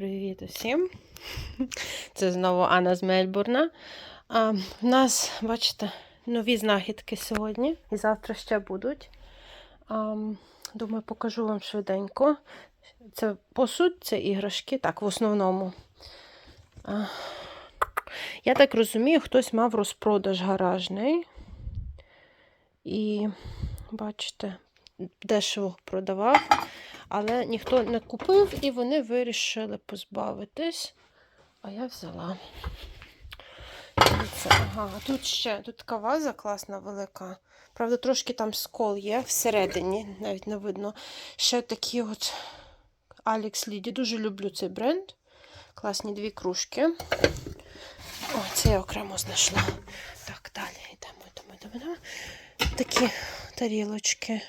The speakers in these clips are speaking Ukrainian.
Привіт усім! Це знову Анна з Мельбурна. А, в нас, бачите, нові знахідки сьогодні і завтра ще будуть. А, думаю, покажу вам швиденько. Це посуд, це іграшки, так, в основному. А, я так розумію, хтось мав розпродаж гаражний. І, бачите, дешево продавав але ніхто не купив і вони вирішили позбавитись. А я взяла. Дивіться, ага, тут ще тут така ваза класна, велика. Правда, трошки там скол є всередині, навіть не видно. Ще такі от Alex Ліді. Дуже люблю цей бренд. Класні дві кружки. О, це я окремо знайшла. Так, далі йдемо, йдемо, йдемо. йдемо. Такі тарілочки.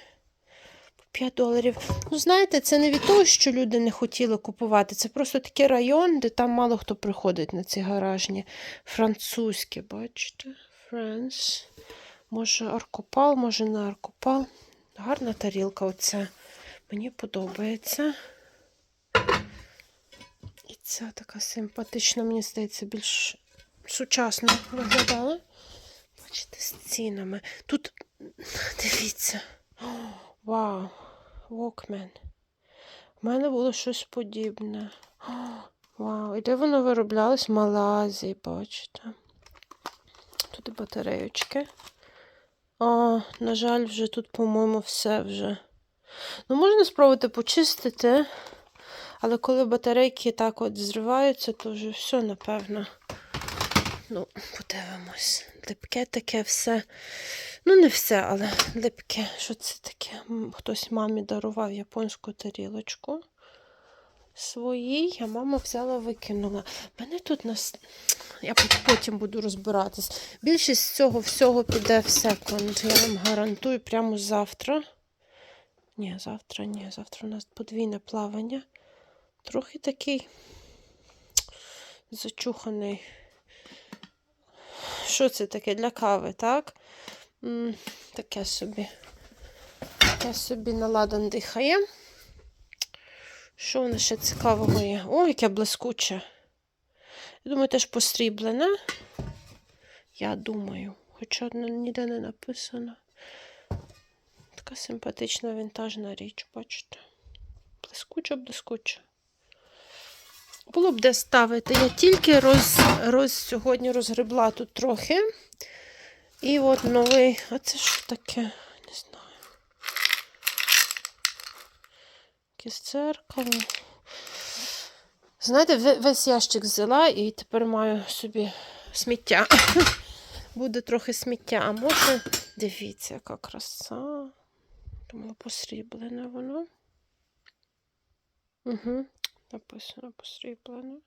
5 доларів. Ну, знаєте, це не від того, що люди не хотіли купувати. Це просто такий район, де там мало хто приходить на ці гаражні. Французьке, бачите? Франс. Може, аркопал, може не аркопал. Гарна тарілка оця. Мені подобається. І ця така симпатична, мені здається, більш сучасно виглядала. Бачите, з цінами. Тут, дивіться. Вау, Walkman. У мене було щось подібне. О, Вау, і де воно вироблялось? В Малайзії, бачите. Тут батареючки. О, на жаль, вже тут, по-моєму, все вже. Ну, можна спробувати почистити, але коли батарейки так от зриваються, то вже все, напевно. Ну, подивимось. Липке таке все. Ну, не все, але липке. Що це таке? Хтось мамі дарував японську тарілочку своїй, а мама взяла, викинула. Мене тут нас. Я потім буду розбиратись. Більшість цього всього піде в секонд. Я вам гарантую прямо завтра. Ні, завтра ні. Завтра у нас подвійне плавання. Трохи такий зачуханий. Що це таке для кави, так? Таке собі. Таке собі наладан дихає. Що в нас ще цікавого є? О, яке блискуче. Я думаю, теж посріблене. Я думаю. Хоча ніде не написано. Така симпатична вінтажна річ, бачите. Блискуче, блискуче. Було б де ставити. Я тільки роз, роз, сьогодні розгребла тут трохи. І от новий. А це що таке? Не знаю. Якесь дзеркало. Знаєте, весь ящик взяла і тепер маю собі сміття. Буде трохи сміття. А може, дивіться, яка краса. Думала, посріблене воно. Угу. Написано посріблене.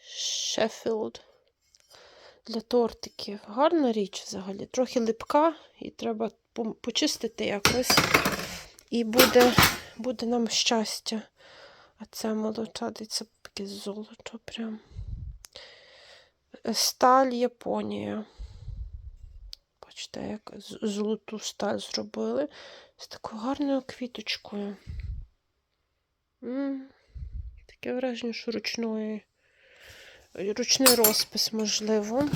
Шеффілд. Для тортиків. Гарна річ взагалі. Трохи липка, і треба почистити якось. І буде, буде нам щастя. А це молоча, це таке золото прям. Сталь Японія. Бачите, як золоту сталь зробили. З такою гарною квіточкою. М, Таке враження, що ручної. Ручний розпис, можливо.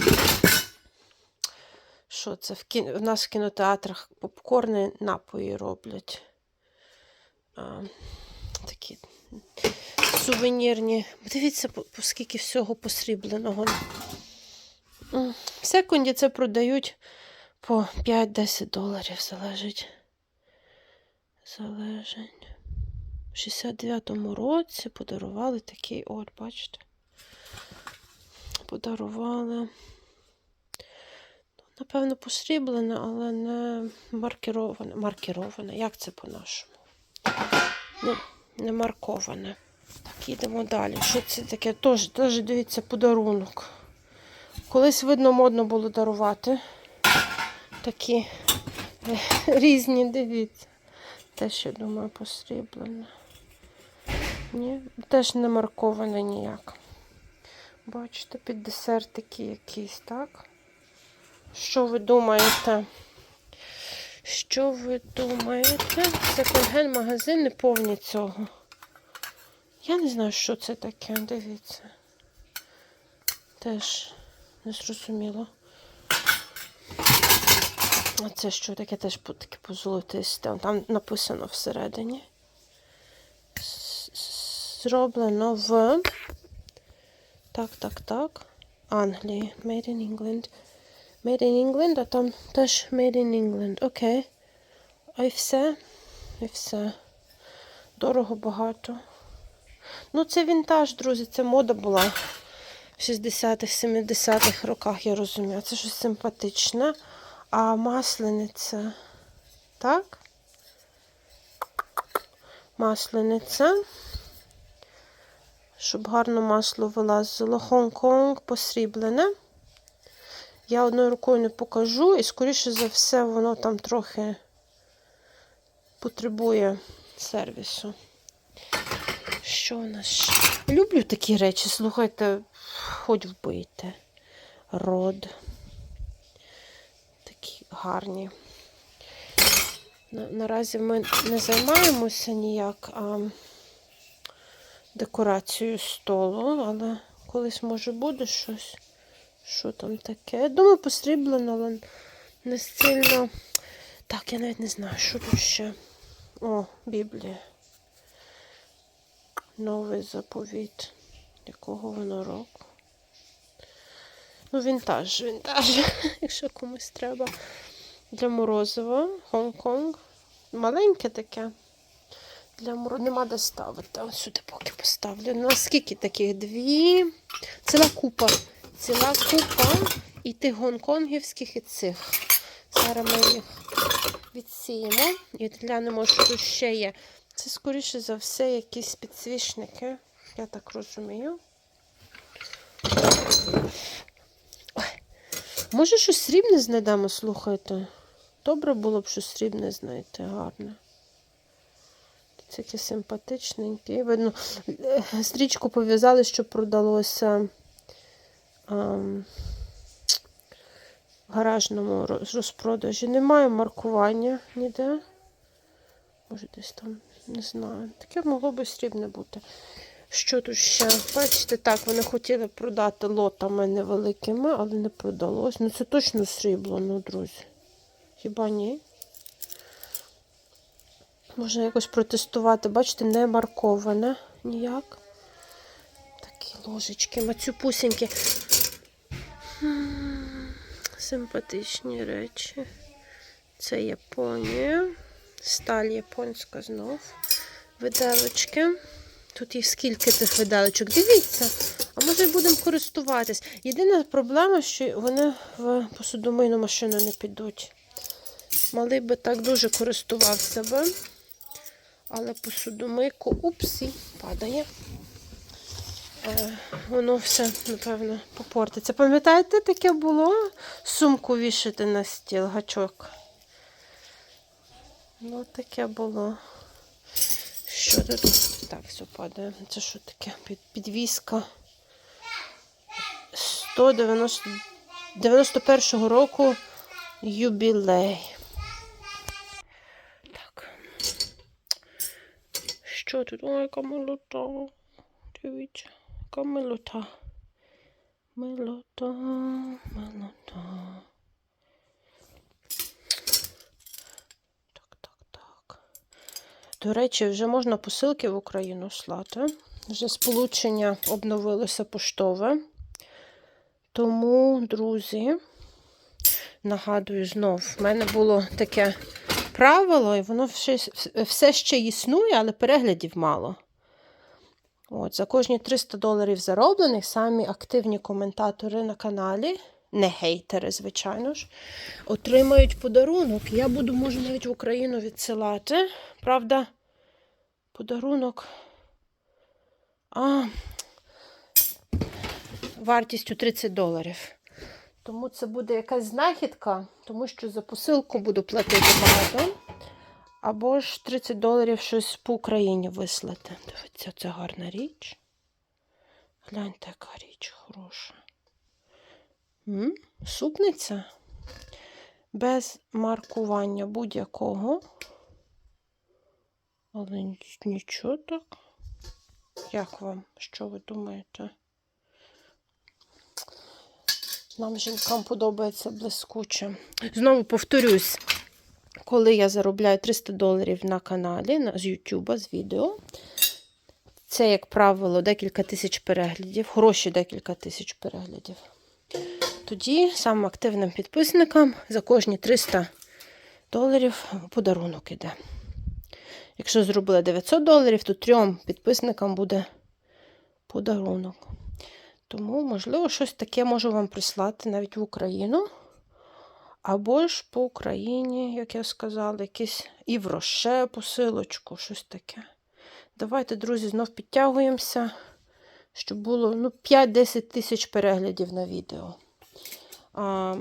Що це? В, кін... В нас в кінотеатрах попкорни напої роблять. А, такі сувенірні. Дивіться, по скільки всього посрібленого. В секунді це продають по 5-10 доларів залежить. Залежить. В 69-му році подарували такий, от, бачите. Подарували. Ну, Напевно, посріблене, але не маркероване. Маркероване. Як це по-нашому? Ну, не марковане. Так, їдемо далі. Що це таке? Теж, теж дивіться, подарунок. Колись, видно, модно було дарувати. Такі е, різні, дивіться. Теж, я думаю, посріблене. Ні, теж не марковане ніяк. Бачите, під десертики якісь, так? Що ви думаєте? Що ви думаєте? Секонд-ген магазин не повні цього. Я не знаю, що це таке, дивіться. Теж не зрозуміло. А це що таке теж таке позолотисте. Там написано всередині. Зроблено в. Так, так, так. Англії. Made in England. Made in England, а там теж Made in England. Окей. А і все. І все. Дорого багато. Ну, це вінтаж, друзі, це мода була в 60-х, 70-х роках, я розумію. Це щось симпатичне. А маслениця. Так? Маслениця. Щоб гарно масло вилазило. Хонг-Конг посріблене. Я одною рукою не покажу, і, скоріше за все, воно там трохи потребує сервісу. Що у нас ще? Люблю такі речі, слухайте, хоч вбийте. Род. Гарні. На, наразі ми не займаємося ніяк а, декорацією столу, але колись може буде щось. Що там таке? Думаю, посріблено, але не сильно. Так, я навіть не знаю, що тут ще. О, Біблія. Новий заповіт. Якого воно року? Ну, вінтаж, вінтаж, якщо комусь треба. Для морозива, Хонг-Конг. Маленьке таке. Для морозива нема де ставити. Ось сюди поки поставлю. Ну, скільки таких? Дві. Ціла купа. Ціла купа і тих гонконгівських, і цих. Зараз ми їх відсіємо і глянемо, що тут ще є. Це, скоріше за все, якісь підсвічники. Я так розумію. Ой. Може, щось срібне знайдемо, слухайте. Добре було б щось срібне знайти, гарне. Це таке симпатичненьке. Видно, е, стрічку пов'язали, щоб продалося ам, в гаражному розпродажі. Немає маркування ніде. Може, десь там, не знаю. Таке могло би срібне бути. Що тут ще? Бачите, так, вони хотіли продати лотами невеликими, але не продалось. Ну, це точно срібло, ну, друзі. Хіба ні? Можна якось протестувати. Бачите, не марковане ніяк. Такі ложечки, мацюпусінькі. Симпатичні речі. Це Японія. Сталь японська знов. Виделочки. Тут їх скільки цих виделочок. Дивіться, а може будемо користуватись. Єдина проблема, що вони в посудомийну машину не підуть. Малий би так дуже користувався би. Але посудомийку, упсі, падає. Е, воно все, напевно, попортиться. Пам'ятаєте, таке було? Сумку вішати на стіл, гачок. Ну, таке було. Що тут? Так, все падає. Це що таке? Під, підвіска. 190 91-го року юбілей. Так. Що тут? Ой, яка милота. Дивіться, яка милота. Милота, милота. Так, так, так. До речі, вже можна посилки в Україну слати. Вже сполучення обновилося поштове. Тому, друзі, нагадую знов, в мене було таке правило, і воно все, ще існує, але переглядів мало. От, За кожні 300 доларів зароблених самі активні коментатори на каналі, не гейтери, звичайно ж, отримають подарунок. Я буду, може, навіть в Україну відсилати. Правда, подарунок. А, вартістю 30 доларів. Тому це буде якась знахідка, тому що за посилку буду платити багато. Або ж 30 доларів щось по Україні вислати. Дивіться, це гарна річ. Гляньте, яка річ хороша. М? Супниця. без маркування будь-якого. Але нічого так. Як вам? Що ви думаєте? Нам, жінкам, подобається блискуче. Знову повторюсь, коли я заробляю 300 доларів на каналі на, з YouTube, з відео, це, як правило, декілька тисяч переглядів, хороші декілька тисяч переглядів. Тоді самим активним підписникам за кожні 300 доларів подарунок іде. Якщо зробили 900 доларів, то трьом підписникам буде подарунок. Тому, можливо, щось таке можу вам прислати навіть в Україну. Або ж по Україні, як я сказала, якийсь і в роше посилочку, щось таке. Давайте, друзі, знов підтягуємося, щоб було ну, 5-10 тисяч переглядів на відео. А,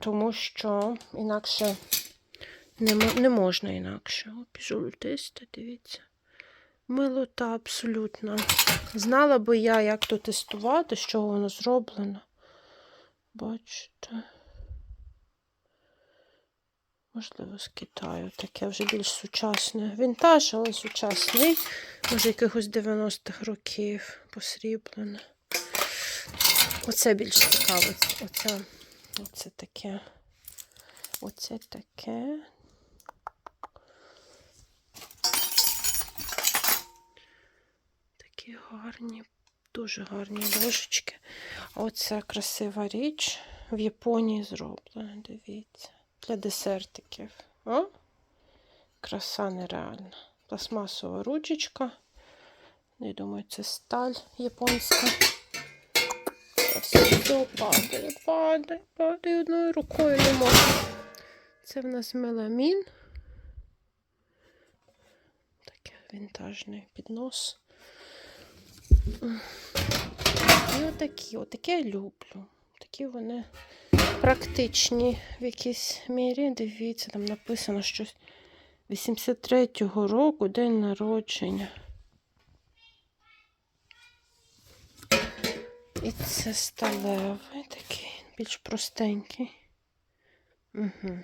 тому що інакше не, не можна інакше. Золотисте, дивіться. Милота абсолютно. Знала би я, як то тестувати, з чого воно зроблено. Бачите. Можливо, з Китаю. Таке вже більш сучасне. Вінтаж, але сучасний. Може, якихось 90-х років посріблене. Оце більш цікаво. Оце, оце таке. Оце таке. Такі гарні, дуже гарні ложечки. Оце красива річ. В Японії зроблена, дивіться. Для десертиків. О? Краса нереальна. Пластмасова ручечка. Я думаю, це сталь японська. Все падає, падає, падає одною рукою не можу. Це в нас меламін. Таке вінтажний піднос. І отакі, отакі я люблю. Такі вони практичні в якійсь мірі. Дивіться, там написано щось 83-го року, день народження. І це сталевий такий, більш простенький. Угу.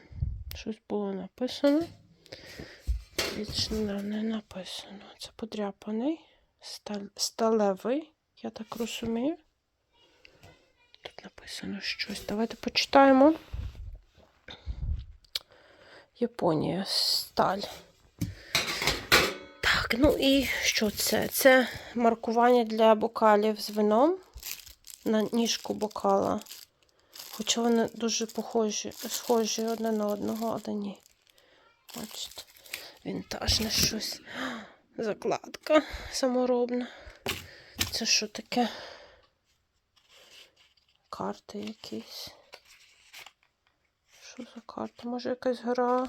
Щось було написано. Більш не написано. Це подряпаний, сталевий, я так розумію. Тут написано щось. Давайте почитаємо. Японія, сталь. Так, ну і що це? Це маркування для бокалів з вином на ніжку бокала. Хоча вони дуже похожі, схожі одне на одного, але ні. Бачите, вінтажне щось. Закладка саморобна. Це що таке? Карти якісь. Що за карта? Може якась гра?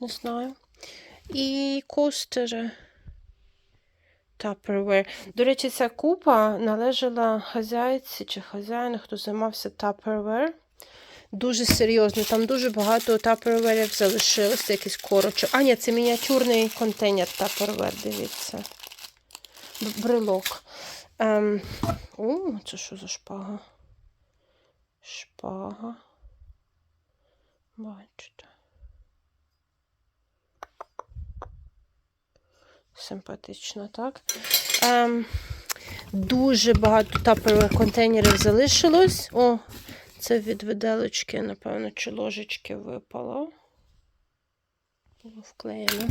Не знаю. І костери. Tupperware. До речі, ця купа належала хазяйці чи хазяїну, хто займався Tupperware. Дуже серйозно. Там дуже багато Tupperware залишилось. Це якийсь корочок. А, ні, це мініатюрний контейнер Tupperware, дивіться. Брелок. Ем, о, це що за шпага? Шпага. Бачите. Симпатично, так? Ем, дуже багато таперових контейнерів залишилось. О, це від виделочки, напевно, чи ложечки випало. Було вклеєно.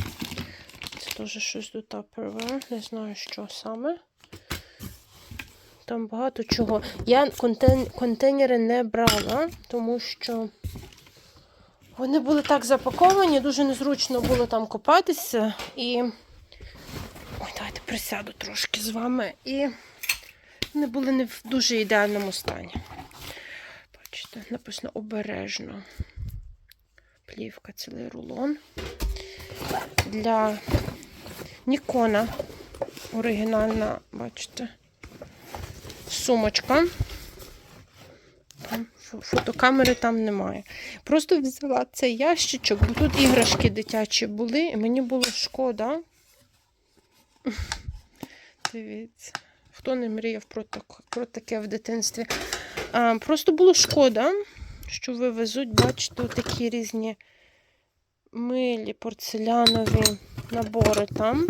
Це теж щось до тапервер. Не знаю, що саме. Там багато чого. Я контейн... контейнери не брала, тому що вони були так запаковані, дуже незручно було там копатися. І. Ой, давайте присяду трошки з вами. І вони були не в дуже ідеальному стані. Бачите, написано обережно. Плівка, цілий рулон. Для Нікона. Оригінальна, бачите, сумочка. Фотокамери там немає. Просто взяла цей ящичок, бо тут іграшки дитячі були, і мені було шкода. Дивіться, хто не мріяв про таке в дитинстві. А, просто було шкода, що вивезуть, бачите, такі різні милі, порцелянові набори там.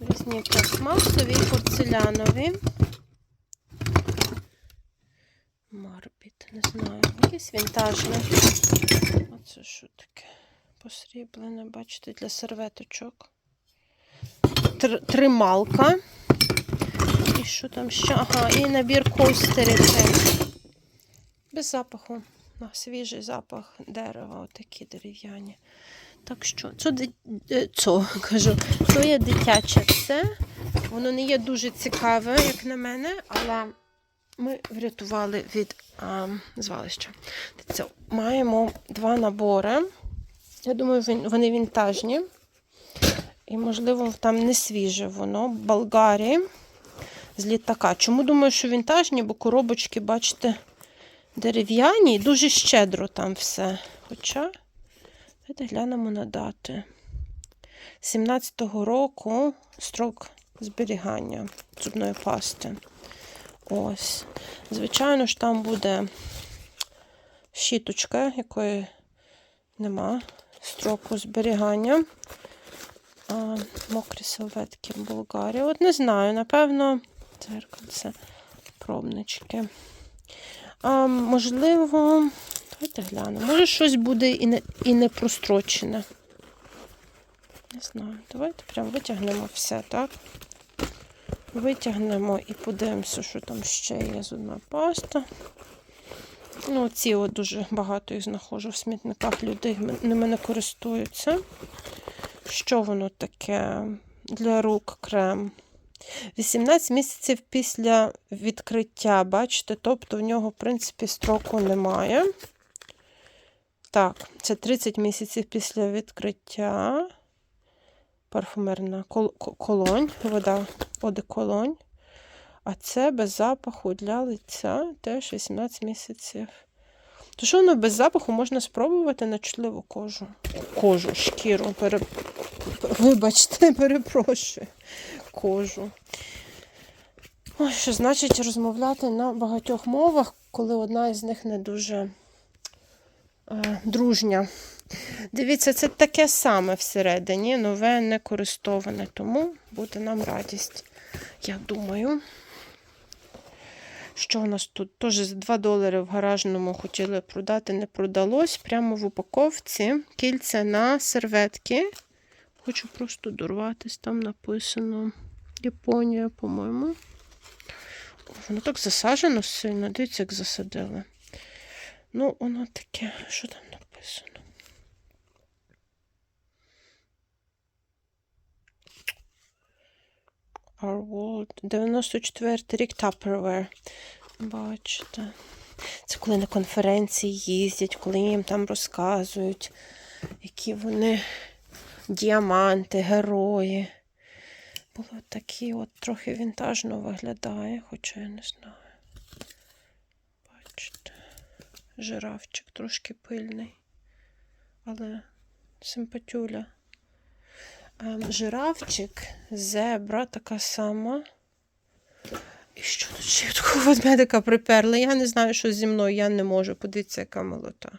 Різні пластмасові і порцелянові. Марбіт, не знаю. Якесь вінтажне. Оце що таке? Посріблене, бачите, для серветочок. Тр- трималка. І що там ще? Ага, і набір костерів. Без запаху. На свіжий запах дерева, отакі дерев'яні. Так що, це, це, кажу, то є дитяче все. Воно не є дуже цікаве, як на мене, але ми врятували від а, звалища. Це, маємо два набори. Я думаю, вони вінтажні. І, можливо, там не свіже воно. Болгарі з літака. Чому думаю, що вінтажні? Бо коробочки, бачите, дерев'яні і дуже щедро там все. Хоча, давайте глянемо на дати. 17-го року строк зберігання зубної пасти. Ось. Звичайно ж, там буде щіточка, якої нема строку зберігання. А, мокрі серветки в Болгарії. От не знаю, напевно, дзеркальце, пробнички. А, можливо, давайте глянемо. Може, щось буде і не, і не прострочене. Не знаю. Давайте прям витягнемо все, так? Витягнемо і подивимося, що там ще є зубна паста. Ну, ці от дуже багато їх знаходжу в смітниках. Люди ними не користуються. Що воно таке для рук крем? 18 місяців після відкриття, бачите, тобто в нього, в принципі, строку немає. Так, це 30 місяців після відкриття. Парфумерна кол- колонь, вода одеколонь. А це без запаху для лиця теж 18 місяців. То що воно без запаху можна спробувати на чутливу кожу. Кожу, шкіру. Пере... Вибачте, перепрошую. Кожу. Ой, що значить розмовляти на багатьох мовах, коли одна із них не дуже е, дружня. Дивіться, це таке саме всередині, нове, не користоване, тому буде нам радість. Я думаю. Що у нас тут? Теж за 2 долари в гаражному хотіли продати, не продалось. Прямо в упаковці кільця на серветки. Хочу просто дорватись, там написано Японія, по-моєму. Воно так засаджено сильно. Дивіться, як засадили. Ну, воно таке, що там написано? Our World. 94 рік Tupperware. Бачите. Це коли на конференції їздять, коли їм там розказують, які вони діаманти, герої. Було такі от трохи вінтажно виглядає, хоча я не знаю. Бачите, жирафчик трошки пильний, але симпатюля. Ем, Жирафчик, зебра така сама. І що тут ще такого ведмедика приперли? Я не знаю, що зі мною, я не можу. Подивіться, яка молота.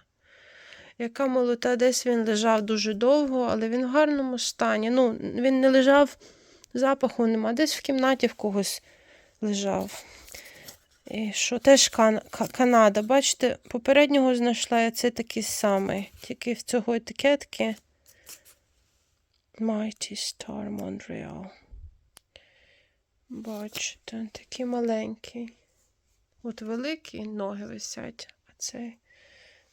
Яка молота, десь він лежав дуже довго, але він в гарному стані. Ну, він не лежав, запаху нема, десь в кімнаті в когось лежав. І що теж Кан... Канада. Бачите, попереднього знайшла я це такий самий. Тільки в цього етикетки. Mighty Star Montreal. Бачите, такий маленький. От великі ноги висять, а цей.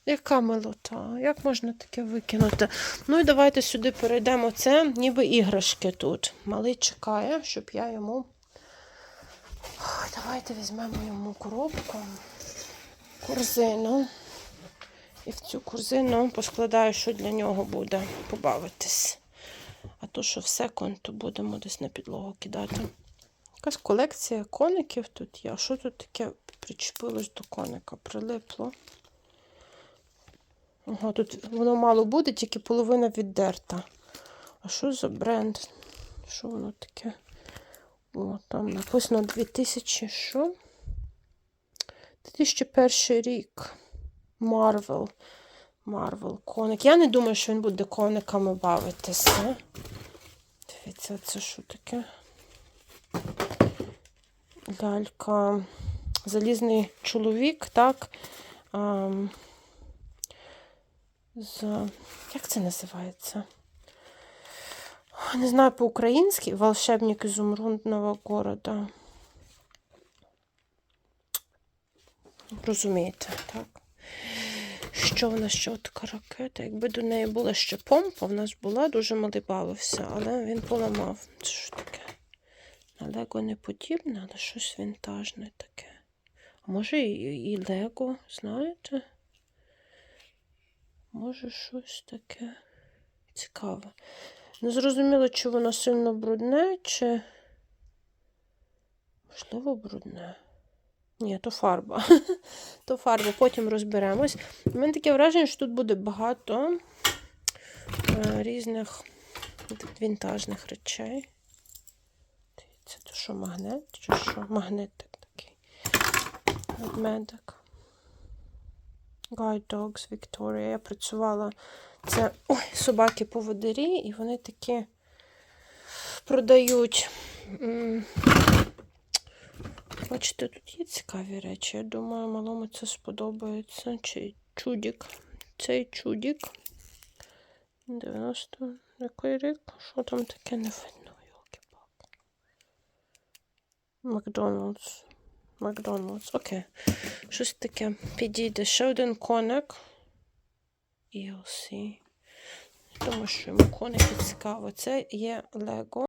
Яка милота? Як можна таке викинути? Ну і давайте сюди перейдемо. Це ніби іграшки тут. Малий чекає, щоб я йому. Давайте візьмемо йому коробку, корзину. І в цю корзину поскладаю, що для нього буде побавитись. А то, що в секунд, то будемо десь на підлогу кидати. Якась колекція коників тут є. А що тут таке причепилось до коника? Прилипло. Ага, тут воно мало буде, тільки половина віддерта. А що за бренд? Що воно таке? О, там написано 2000 що? 2001 рік. Марвел. Марвел коник. Я не думаю, що він буде кониками бавитися. Дивіться, це що таке? Лялька. Залізний чоловік, так. З... Як це називається? Не знаю по-українськи. Волшебник ізумрудного города. Розумієте, так? Що в нас ще така ракета? Якби до неї була ще помпа, в нас була, дуже малий бавився, але він поламав. Це що таке? На Лего не подібне, але щось вінтажне таке. А може і, і Лего, знаєте? Може щось таке цікаве. Не зрозуміло, чи воно сильно брудне, чи. Можливо, брудне. Ні, то фарба. то фарба, потім розберемось. У мене таке враження, що тут буде багато е, різних вінтажних речей. Дивіться, то що магнет, чи що? Магнитик такий. Ведмедик. Guide Dogs Victoria. Я працювала. Це ой, собаки-поводирі, і вони такі продають. Бачите, тут є цікаві речі. Я думаю, малому це сподобається. Чи чудік. Цей чудік. 90 який рік? Що там таке не видно, йолки-палки. Макдональдс. Макдональдс, окей. Щось таке підійде. Ще один коник. ELC. Тому що йому коники цікаво. Це є Лего.